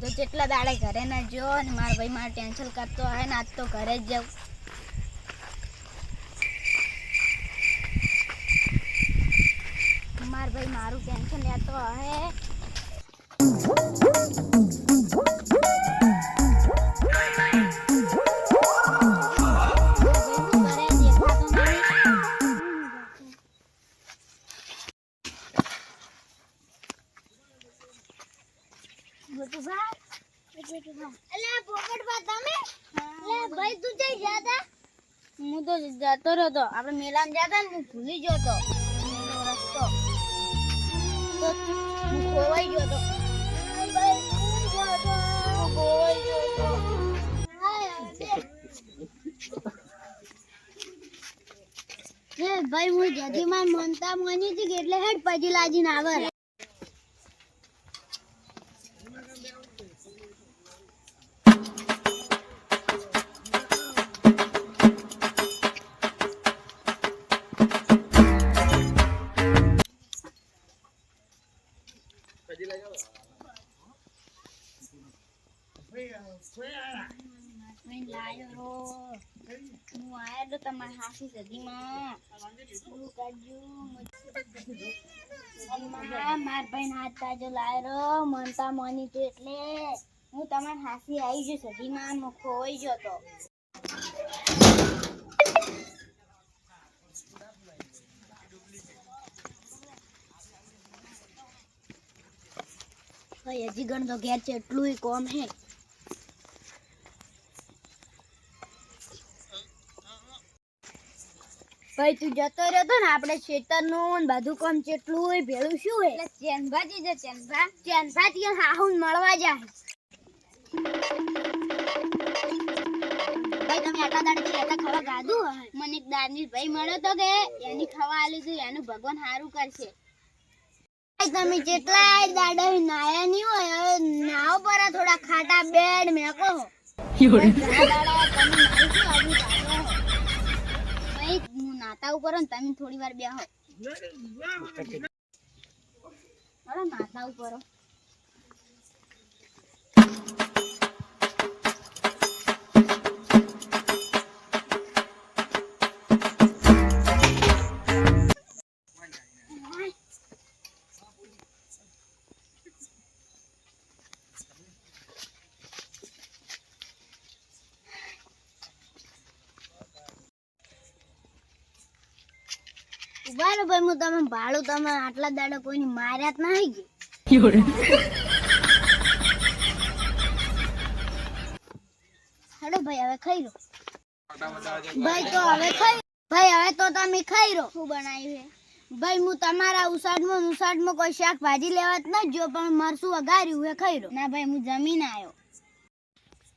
હું તો જેટલા દાડે ઘરે ના જો અને મારા ભાઈ મારે ટેન્શન કરતો હોય ને આજ તો ઘરે જ જાઉં. મારા ભાઈ મારું ટેન્શન લેતો હે હું તો જતો રહ્યો આપણે મેલામાં જતા ને હું ભૂલી ગયો તો રસ્તો તો હું ખોવાઈ ગયો તો તો ભાઈ, હું જતી માર મનતા મની હતી એટલે હેડ પછી લાજીને આવે. માર ભાઈ હાથ તાજો લાયો મનતા મની એટલે હું તમારી હાસી આવી ગયો સદીમાં હું ખોવાઈ ગયો ભાઈ હજી ગણ તો ઘેર છે એટલું કોમ હે. ભાઈ તું જતો રહ્યો તો ને આપણે ખેતરનું ને બધું કામ કેટલું ભેળું શું એટલે ચેનભાજી છે ચેનભા. ચેનભાજી હાહુન મળવા જાય. ભાઈ તમે આટલા દાડથી રહેતા ખાવા ગાધું મને એક દાદની ભાઈ મળ્યો તો કે એની ખાવા હતું એનું ભગવાન સારું કરશે. તમે જેટલા દાડા નહીં હોય હવે નાવ પર ખાટા બેડ આજુ કાઢો હો. નાતા ઉપર ને તમે થોડી વાર બેહો. નાતા ઉપર ઊભા ભાઈ, હું તમે ભાડું તમે આટલા દાડા કોઈની માર્યા જ નહીં ગઈ હેડો ભાઈ, હવે ખાઈ લો. ભાઈ, તો હવે ખાઈ ભાઈ, હવે તો તમે ખાઈ લો. શું બનાવ્યું છે? ભાઈ, હું તમારા ઉસાડમાં ઉસાડમાં કોઈ શાકભાજી લેવા જ ન જો પણ મરસું વઘાર્યું હે ખાઈ લો. ના ભાઈ, હું જમીન આવ્યો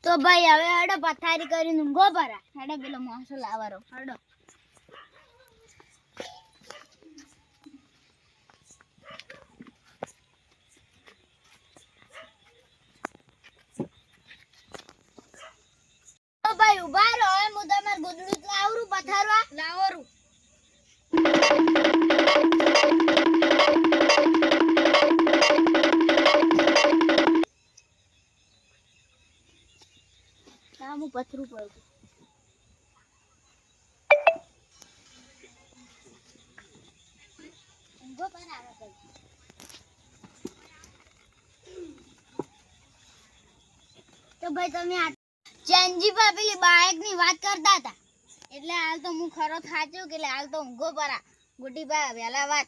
તો ભાઈ, હવે હડો, પથારી કરીને ઊંઘો પરા. હડો, પેલો મોસો લાવવાનો હેડો. ઊભા રહો હું તમાર ગુદડું લાવરું પથારવા. લાવરું. હું પથરું પડું. ઊંઘો પર આવે તો ભાઈ તમે આ ચેનજી પા પેલી બાઇકની વાત કરતા હતા. એટલે હાલ તો હું ખરો થાચ્યો કે હાલ તો ઊંઘો પરા. ગુટી પા વહેલા વાત.